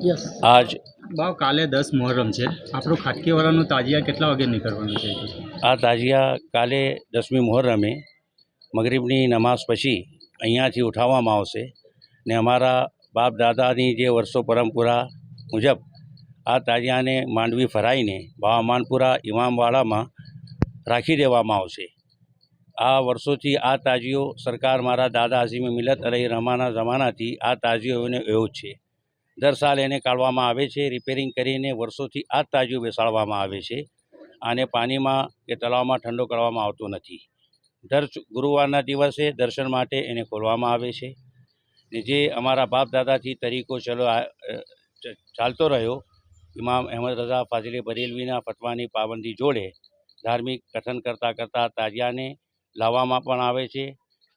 આજ ભાવ કાલે દસ મહોરમ છે. આપણું ખાટકીવાળાનું તાજિયા કેટલા વાગે નીકળવાનું છે? આ તાજિયા કાલે દસમી મહોરમે મગરીબની નમાઝ પછી અહીંયાથી ઉઠાવવામાં આવશે ને અમારા બાપ દાદાની જે વર્ષો પરંપરા મુજબ આ તાજિયાને માંડવી ફરાઈને બાવામાનપુરા ઇમામવાડામાં રાખી દેવામાં આવશે. આ વર્ષોથી આ તાજિયો સરકાર મારા દાદા હસીમી મિલત અલી રહમાના જમાનાથી આ તાજિયો એને એવો જ છે. દર સાલ એને કાઢવામાં આવે છે. રિપેરિંગ કરીને વર્ષોથી આ જ તાજિયો બેસાડવામાં આવે છે. આને પાણીમાં કે તળાવમાં ઠંડો કરવામાં આવતો નથી. દર ગુરુવારના દિવસે દર્શન માટે એને ખોલવામાં આવે છે. ને જે અમારા બાપ દાદાથી તરીકો ચલો ચાલતો રહ્યો, ઇમામ અહેમદ રઝા ફાઝિલે બરેલવીના ફતવાની પાબંદી જોડે ધાર્મિક કથન કરતાં કરતાં તાજિયાને લાવવામાં પણ આવે છે.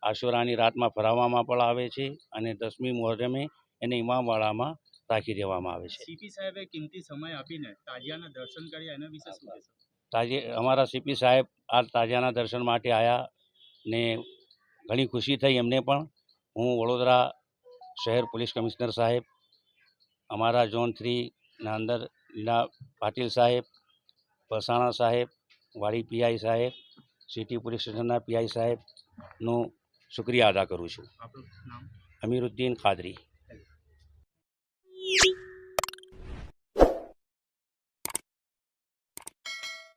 આશુરાની રાતમાં ફરાવવામાં પણ આવે છે અને દસમી મુહર્રમે એને ઇમામવાડામાં રાખી દેવામાં આવે છે. સીપી સાહેબે કિંમતી સમય આપીને તાજિયાના દર્શન કર્યા એના વિશે શું કહેશો? તાજે અમારા સીપી સાહેબ આ તાજાના દર્શન માટે આવ્યા ને ઘણી ખુશી થઈ એમને પણ. હું વડોદરા શહેર પોલીસ કમિશનર સાહેબ અમારા ઝોન થ્રીના અંદર લીલા પાટીલ સાહેબ વસાણા સાહેબ વાડી પીઆઈ સાહેબ સિટી પોલીસ સ્ટેશનના પીઆઈ સાહેબનું શુક્રિયા અદા કરું છું. અમીરુદ્દીન ખાદરી.